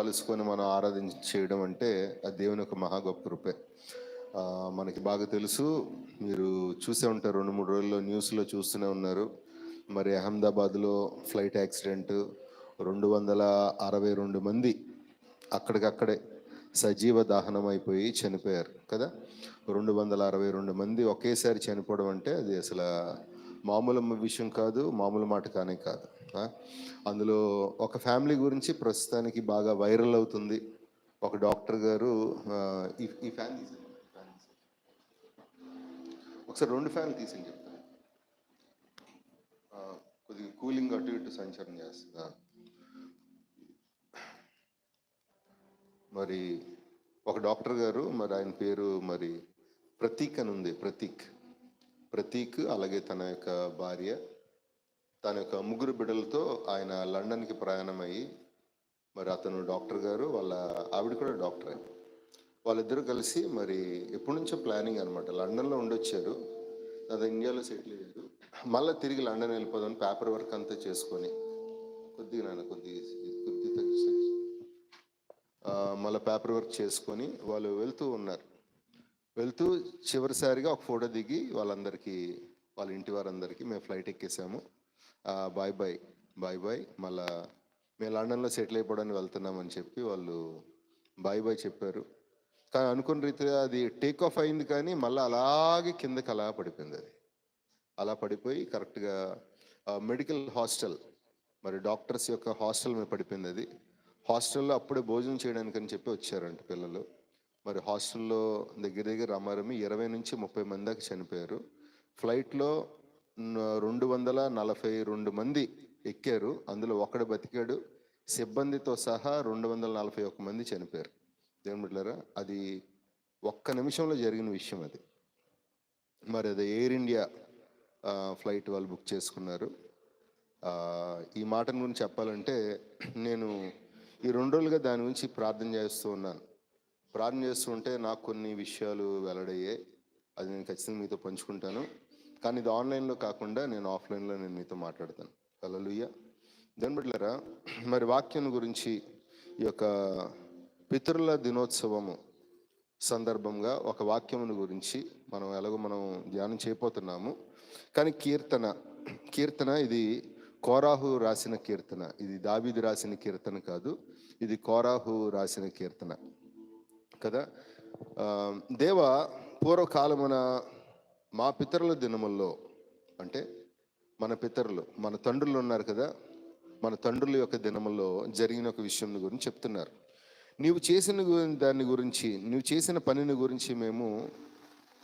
కలుసుకొని మనం ఆరాధన చేయడం అంటే ఆ దేవుని యొక్క మహా గొప్ప కృపే. మనకి బాగా తెలుసు మీరు చూసే ఉంటారు రెండు మూడు రోజుల్లో న్యూస్లో చూస్తూనే ఉన్నారు. మరి అహ్మదాబాద్లో ఫ్లైట్ యాక్సిడెంట్ రెండు వందల అరవై రెండు మంది అక్కడికక్కడే సజీవ దహనం అయిపోయి చనిపోయారు కదా. రెండు వందల అరవై రెండు మంది ఒకేసారి చనిపోవడం అంటే అది అసలు మామూలు విషయం కాదు మామూలు మాట కానే కాదు అందులో ఒక ఫ్యామిలీ గురించి ప్రస్తుతానికి బాగా వైరల్ అవుతుంది. ఒక డాక్టర్ గారు ఈ ఈ ఫ్యాన్ తీసింది ఒకసారి రెండు ఫ్యాన్లు తీసింది చెప్తాను. కొద్దిగా కూలింగ్ అటు ఇటు సంచారం చేస్తుంది? మరి ఒక డాక్టర్ గారు మరి ఆయన పేరు మరి ప్రతీక్ అని ఉంది ప్రతీక్. ప్రతీక్ అలాగే తన యొక్క భార్య తన యొక్క ముగ్గురు బిడ్డలతో ఆయన లండన్కి ప్రయాణం అయ్యి మరి అతను డాక్టర్ గారు వాళ్ళ ఆవిడ కూడా డాక్టరే. వాళ్ళిద్దరూ కలిసి మరి ఎప్పటి నుంచో ప్లానింగ్ అనమాట లండన్లో ఉండొచ్చారు. అది ఇండియాలో సెటిల్ అయ్యారు. మళ్ళీ తిరిగి లండన్ వెళ్ళిపోదాం పేపర్ వర్క్ అంతా చేసుకొని కొద్దిగా నాన్న కొద్దిగా కొద్ది మళ్ళీ పేపర్ వర్క్ చేసుకొని వాళ్ళు వెళ్తూ ఉన్నారు. వెళ్తూ చివరిసారిగా ఒక ఫోటో దిగి వాళ్ళందరికీ వాళ్ళ ఇంటి వారందరికీ మేము ఫ్లైట్ ఎక్కేసాము. బాయ్ బాయ్ బాయ్ బాయ్ మళ్ళా మేము లండన్లో సెటిల్ అయిపోవడానికి వెళ్తున్నామని చెప్పి వాళ్ళు బాయ్ బాయ్ చెప్పారు. కానీ అనుకున్న రీతిగా అది టేక్ ఆఫ్ అయింది కానీ మళ్ళీ అలాగే కిందకి అలా పడిపోయింది అది. అలా పడిపోయి కరెక్ట్గా మెడికల్ హాస్టల్ మరి డాక్టర్స్ యొక్క హాస్టల్ మీద పడిపోయింది అది. హాస్టల్లో అప్పుడే భోజనం చేయడానికి అని చెప్పి వచ్చారంట పిల్లలు. మరి హాస్టల్లో దగ్గర దగ్గర రమారమి ఇరవై నుంచి ముప్పై మంది దాకా చనిపోయారు. ఫ్లైట్లో రెండు వందల నలభై రెండు మంది ఎక్కారు. అందులో ఒకడు బతికాడు. సిబ్బందితో సహా రెండు వందల నలభై ఒక్క మంది చనిపోయారు. దేవుని బిడ్డలారా అది ఒక్క నిమిషంలో జరిగిన విషయం అది. మరి అది ఎయిర్ ఇండియా ఫ్లైట్ వాళ్ళు బుక్ చేసుకున్నారు. ఈ మాటను గురించి చెప్పాలంటే నేను ఈ రెండు రోజులుగా దాని గురించి ప్రార్థన చేస్తూ ఉన్నాను. ప్రార్థన చేస్తుంటే నాకు కొన్ని విషయాలు వెల్లడయ్యాయి. అది నేను ఖచ్చితంగా మీతో పంచుకుంటాను. కానీ ఇది ఆన్లైన్లో కాకుండా నేను ఆఫ్లైన్లో నేను మీతో మాట్లాడతాను. కలలుయ్య దాని బిడ్డలారా మరి వాక్యం గురించి ఈ యొక్క పితరుల దినోత్సవము సందర్భంగా ఒక వాక్యమును గురించి మనం ఎలాగో మనం ధ్యానం చేయబోతున్నాము. కానీ కీర్తన కీర్తన ఇది కోరాహు రాసిన కీర్తన. ఇది దావీదు రాసిన కీర్తన కాదు. ఇది కోరాహు రాసిన కీర్తన. కదా? దేవ పూర్వకాలమున మా పితరుల దినముల్లో అంటే మన పితరులు మన తండ్రులు ఉన్నారు కదా? మన తండ్రుల యొక్క దినముల్లో జరిగిన ఒక విషయం గురించి చెప్తున్నారు. నీవు చేసిన దాని గురించి నువ్వు చేసిన పనిని గురించి మేము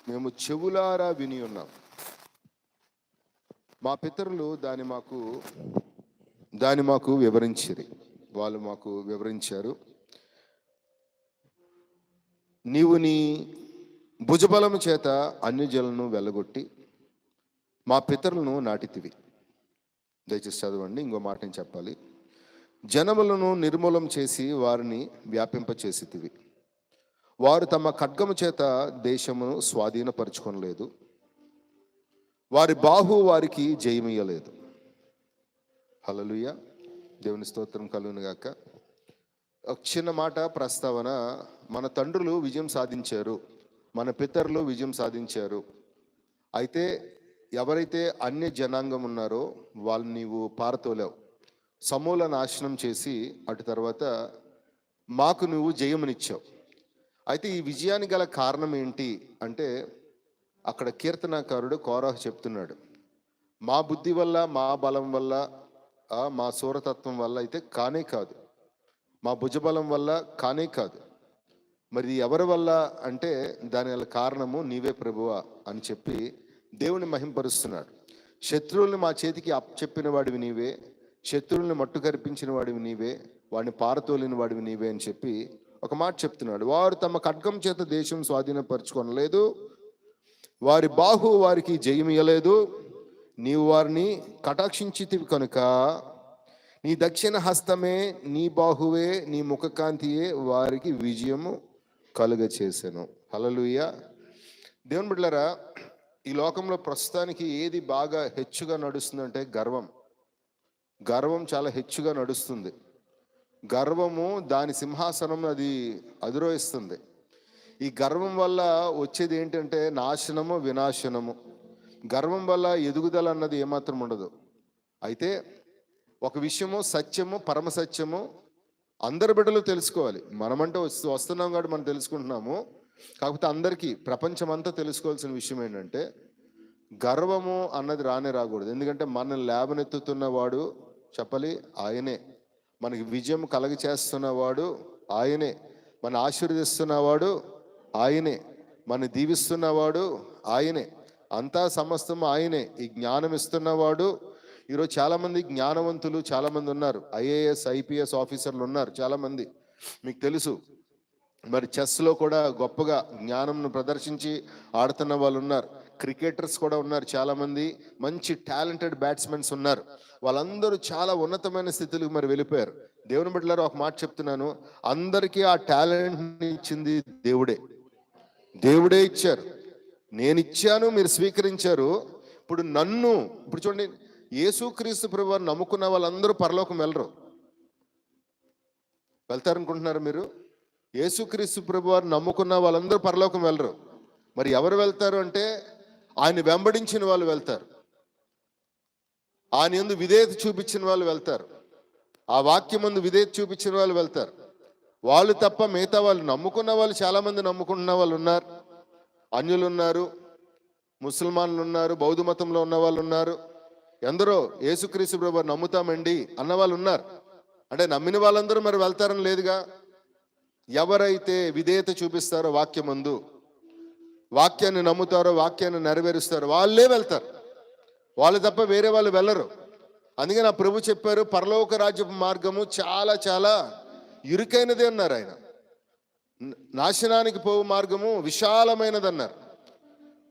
మేము చెవులారా విని ఉన్నాం. మా పితరులు దాన్ని మాకు దాన్ని మాకు వివరించిరి. వాళ్ళు మాకు వివరించారు. నీవు నీ భుజబలము చేత అన్యజలను వెళ్ళగొట్టి మా పితరులను నాటితివి. దయచేసి చదవండి ఇంకో మాట నేను చెప్పాలి. జనములను నిర్మూలం చేసి వారిని వ్యాపింపచేసితివి. వారు తమ ఖడ్గము చేత దేశమును స్వాధీనపరుచుకొనలేదు. వారి బాహు వారికి జయమియ్యలేదు. హలలుయ దేవుని స్తోత్రం కలుగునుగాక. ఒక చిన్న మాట ప్రస్తావన మన తండ్రులు విజయం సాధించారు మన పితరులు విజయం సాధించారు. అయితే ఎవరైతే అన్య జనాంగం ఉన్నారో వాళ్ళు నీవు పారతోలేవు. సమూల నాశనం చేసి అటు తర్వాత మాకు నువ్వు జయమునిచ్చావు. అయితే ఈ విజయానికి గల కారణం ఏంటి అంటే అక్కడ కీర్తనాకారుడు కోరాహు చెప్తున్నాడు. మా బుద్ధి వల్ల మా బలం వల్ల మా సూరతత్వం వల్ల అయితే కానే కాదు. మా భుజబలం వల్ల కానే కాదు. మరి ఎవరి వల్ల అంటే దాని వల్ల కారణము నీవే ప్రభువా అని చెప్పి దేవుని మహింపరుస్తున్నాడు. శత్రువుల్ని మా చేతికి అప్పచెప్పిన వాడివి నీవే శత్రువుల్ని మట్టు కరిపించిన వాడివి నీవే వాడిని పారతోలిన వాడివి నీవే అని చెప్పి ఒక మాట చెప్తున్నాడు. వారు తమ ఖడ్గం చేత దేశం స్వాధీనపరచుకోనలేదు వారి బాహు వారికి జయమియలేదు నీవు వారిని కటాక్షించితివి కనుక నీ దక్షిణ హస్తమే నీ బాహువే నీ ముఖకాంతియే వారికి విజయము కలుగ చేశాను. హలలుయ దేవుని బిడ్డలారా ఈ లోకంలో ప్రస్తుతానికి ఏది బాగా హెచ్చుగా నడుస్తుందంటే గర్వం. గర్వం చాలా హెచ్చుగా నడుస్తుంది. గర్వము దాని సింహాసనం అది అధిరోహిస్తుంది. ఈ గర్వం వల్ల వచ్చేది ఏంటంటే నాశనము వినాశనము. గర్వం వల్ల ఎదుగుదల అన్నది ఏమాత్రం ఉండదు. అయితే ఒక విషయము సత్యము పరమ సత్యము అందరి బిడ్డలు తెలుసుకోవాలి. మనమంటే వస్తు వస్తున్నాం కాబట్టి మనం తెలుసుకుంటున్నాము. కాకపోతే అందరికీ ప్రపంచం అంతా తెలుసుకోవాల్సిన విషయం ఏంటంటే గర్వము అన్నది రానే రాకూడదు. ఎందుకంటే మన లేబనెత్తుతున్నవాడు చెప్పాలి ఆయనే. మనకి విజయం కలగ చేస్తున్నవాడు ఆయనే. మన ఆశీర్వదిస్తున్నవాడు ఆయనే. మన దీవిస్తున్నవాడు ఆయనే. అంతా సమస్తం ఆయనే. ఈ జ్ఞానం ఇస్తున్నవాడు ఈరోజు చాలామంది జ్ఞానవంతులు చాలామంది ఉన్నారు. ఐఏఎస్ ఐపీఎస్ ఆఫీసర్లు ఉన్నారు చాలామంది. మీకు తెలుసు. మరి చెస్లో కూడా గొప్పగా జ్ఞానంను ప్రదర్శించి ఆడుతున్న వాళ్ళు ఉన్నారు. క్రికెటర్స్ కూడా ఉన్నారు చాలామంది. మంచి టాలెంటెడ్ బ్యాట్స్మెన్స్ ఉన్నారు. వాళ్ళందరూ చాలా ఉన్నతమైన స్థితికి మరి వెళ్ళిపోయారు. దేవుని బిడ్డలారు ఒక మాట చెప్తున్నాను. అందరికీ ఆ టాలెంట్ని ఇచ్చింది దేవుడే. దేవుడే ఇచ్చారు. నేను ఇచ్చాను మీరు స్వీకరించారు. ఇప్పుడు నన్ను ఇప్పుడు చూడండి యేసుక్రీస్తు ప్రభు నమ్ముకున్న వాళ్ళందరూ పరలోకం వెళ్ళరు. వెళ్తారనుకుంటున్నారు మీరు? యేసుక్రీస్తు ప్రభు వారు నమ్ముకున్న వాళ్ళందరూ పరలోకం వెళ్ళరు. మరి ఎవరు వెళ్తారు అంటే ఆయన వెంబడించిన వాళ్ళు వెళ్తారు. ఆయన ఎందు విధేయత చూపించిన వాళ్ళు వెళ్తారు. ఆ వాక్యం ముందు విధేయత చూపించిన వాళ్ళు వెళ్తారు. వాళ్ళు తప్ప మిగతా వాళ్ళు నమ్ముకున్న వాళ్ళు చాలామంది నమ్ముకున్న వాళ్ళు ఉన్నారు. అన్యులు ఉన్నారు ముసల్మాన్లు ఉన్నారు బౌద్ధ మతంలో ఉన్న వాళ్ళు ఉన్నారు. ఎందరో యేసుక్రీస్తు ప్రభు నమ్ముతామండి అన్న వాళ్ళు ఉన్నారు. అంటే నమ్మిన వాళ్ళందరూ మరి వెళ్తారని లేదుగా? ఎవరైతే విధేయత చూపిస్తారో వాక్యమందు వాక్యాన్ని నమ్ముతారో వాక్యాన్ని నెరవేరుస్తారో వాళ్ళే వెళ్తారు. వాళ్ళు తప్ప వేరే వాళ్ళు వెళ్ళరు. అందుకే నా ప్రభు చెప్పారు పరలోక రాజ్యపు మార్గము చాలా చాలా ఇరుకైనది అన్నారు ఆయన. నాశనానికి పోవు మార్గము విశాలమైనది అన్నారు.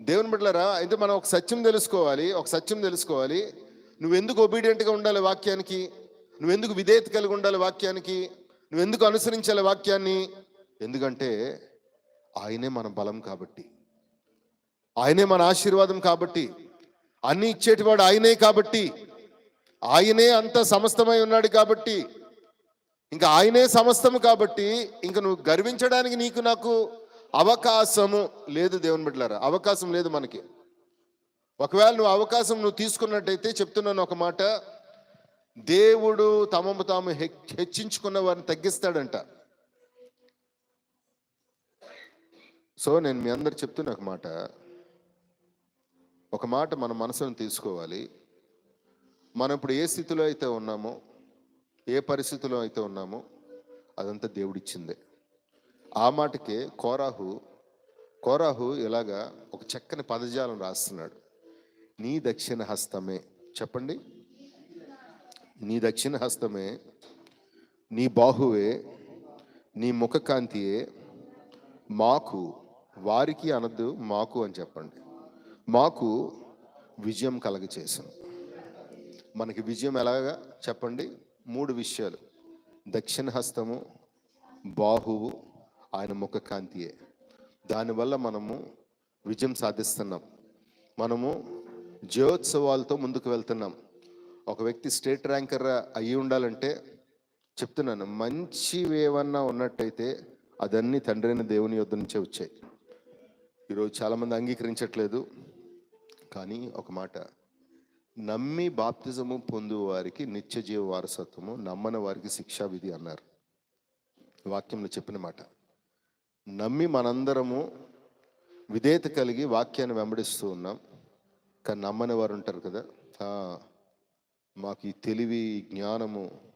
దేవుని బిడ్డలరా అయితే మనం ఒక సత్యం తెలుసుకోవాలి ఒక సత్యం తెలుసుకోవాలి. నువ్వెందుకు ఒబీడియంట్గా ఉండాలి వాక్యానికి? నువ్వెందుకు విధేయత కలిగి ఉండాలి వాక్యానికి? నువ్వెందుకు అనుసరించాలి వాక్యాన్ని? ఎందుకంటే ఆయనే మన బలం కాబట్టి. ఆయనే మన ఆశీర్వాదం కాబట్టి. అన్ని ఇచ్చేటివాడు ఆయనే కాబట్టి. ఆయనే అంత సమస్తమై ఉన్నాడు కాబట్టి. ఇంకా ఆయనే సమస్తము కాబట్టి. ఇంకా నువ్వు గర్వించడానికి నీకు నాకు అవకాశము లేదు దేవుని బిడ్డలారా. అవకాశం లేదు మనకి. ఒకవేళ నువ్వు అవకాశం నువ్వు తీసుకున్నట్టయితే చెప్తున్నాను ఒక మాట. దేవుడు తమము తాము హె- హెచ్చించుకున్న వారిని తగ్గిస్తాడంట. సో నేను మీ అందరు చెప్తున్న ఒక మాట. ఒక మాట మన మనసును తీసుకోవాలి. మనం ఇప్పుడు ఏ స్థితిలో అయితే ఉన్నామో ఏ పరిస్థితిలో అయితే ఉన్నామో అదంతా దేవుడిచ్చిందే. ఆ మాటకే కోరాహు కోరాహు ఇలాగా ఒక చక్కని పదజాలం రాస్తున్నాడు. నీ దక్షిణ హస్తమే. చెప్పండి. నీ దక్షిణ హస్తమే నీ బాహువే నీ ముఖకాంతియే మాకు వారికి అనద్దు మాకు అని చెప్పండి. మాకు విజయం కలగ కలగచేసాం మనకి విజయం ఎలాగా? చెప్పండి. మూడు విషయాలు. దక్షిణ హస్తము బాహువు ఆయన ముఖ కాంతియే. దానివల్ల మనము విజయం సాధిస్తున్నాం. మనము జయోత్సవాలతో ముందుకు వెళ్తున్నాం. ఒక వ్యక్తి స్టేట్ ర్యాంకర్ అయ్యి ఉండాలంటే చెప్తున్నాను మంచివి ఏమన్నా ఉన్నట్టయితే అదన్నీ తండ్రైన దేవుని యొద్ద నుంచే వచ్చాయి. ఈరోజు చాలామంది అంగీకరించట్లేదు కానీ ఒక మాట నమ్మి బాప్తిజము పొందు వారికి నిత్య జీవ వారసత్వము నమ్మని వారికి శిక్షా విధి అన్నారు. వాక్యంలో చెప్పిన మాట నమ్మి మనందరము విధేయత కలిగి వాక్యాన్ని వెంబడిస్తూ ఉన్నాం. కానీ నమ్మని వారు ఉంటారు కదా. మాకు ఈ తెలివి జ్ఞానము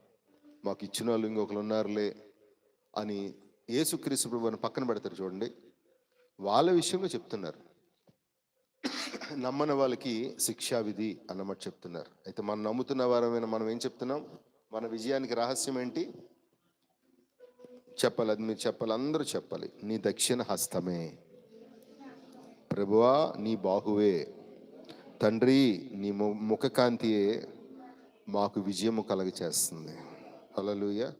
మాకు ఇచ్చిన వాళ్ళు ఇంకొకరు ఉన్నారులే అని యేసుక్రీస్తు ప్రభుని పక్కన పెడతారు చూడండి. వాళ్ళ విషయంలో చెప్తున్నారు. నమ్మని వాళ్ళకి శిక్షా విధి అన్నమాట చెప్తున్నారు. అయితే మనం నమ్ముతున్న వారమైన మనం ఏం చెప్తున్నాం? మన విజయానికి రహస్యం ఏంటి? చెప్పాలి అది మీరు చెప్పాలి అందరూ చెప్పాలి నీ దక్షిణ హస్తమే. ప్రభువా నీ బాహువే. తండ్రి నీ ము ముఖకాంతియే మాకు విజయము కలగ చేస్తుంది అలలుయ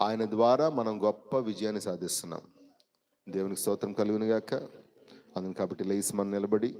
ఆయన ద్వారా మనం గొప్ప విజయాన్ని సాధిస్తున్నాం. దేవునికి స్తోత్రం కలుగునుగాక. అందును కాబట్టి లేచి మనం నిలబడి